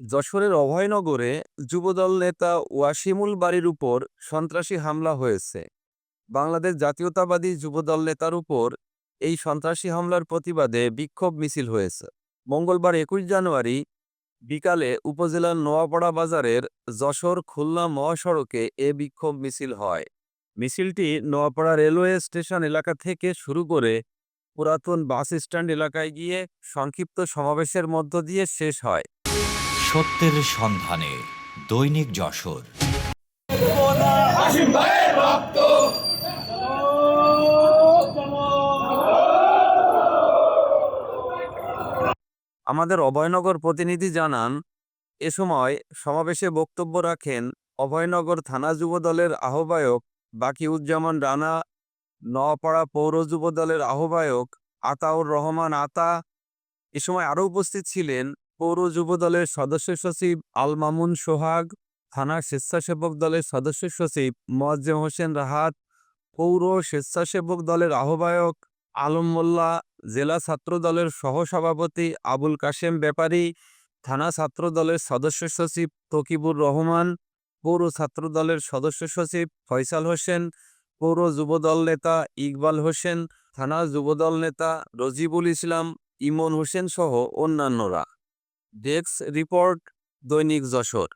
যশোরের অভয়নগরে যুবদল নেতা ওয়াসিমুল বাড়ির উপর সন্ত্রাসী হামলা হয়েছে। বাংলাদেশ জাতীয়তাবাদী যুবদল নেতার উপর এই সন্ত্রাসী হামলার প্রতিবাদে বিক্ষোভ মিছিল হয়েছে। মঙ্গলবার একুশ জানুয়ারি বিকালে উপজেলার নোয়াপাড়া বাজারের যশোর খুলনা মহাসড়কে এ বিক্ষোভ মিছিল হয়। মিছিলটি নোয়াপাড়া রেলওয়ে স্টেশন এলাকা থেকে শুরু করে পুরাতন বাস স্ট্যান্ড এলাকায় গিয়ে সংক্ষিপ্ত সমাবেশের মধ্য দিয়ে শেষ হয়। সত্যের সন্ধানে দৈনিক যশোর। আমাদের অভয়নগর প্রতিনিধি জানান, এ সময় সমাবেশে বক্তব্য রাখেন অভয়নগর থানা যুব দলের আহ্বায়ক বাকিউজ্জামান রানা, নওয়াপাড়া পৌর যুব দলের আহ্বায়ক আতাউর রহমান আতা। এ সময় আরও উপস্থিত ছিলেন পৌর যুব দলের সদস্য সচিব আল মামুন সোহাগ থানা স্বেচ্ছাসেবক দলের সদস্য সচিব মোয়াজ্জেম হোসেন রাহাত, পৌর স্বেচ্ছাসেবক দলের আহ্বায়ক আলম মোল্লা, জেলা ছাত্র দলের সহসভাপতি আবুল কাশেম ব্যাপারী, থানা ছাত্র দলের সদস্য সচিব তকিবুর রহমান, পৌর ছাত্র দলের সদস্য সচিব ফয়সাল হোসেন, পৌর যুবদল নেতা ইকবাল হোসেন, থানা যুবদল নেতা রজিবুল ইসলাম, ইমন হোসেন সহ অন্যান্যরা। ডেস্ক রিপোর্ট দৈনিক যশোর।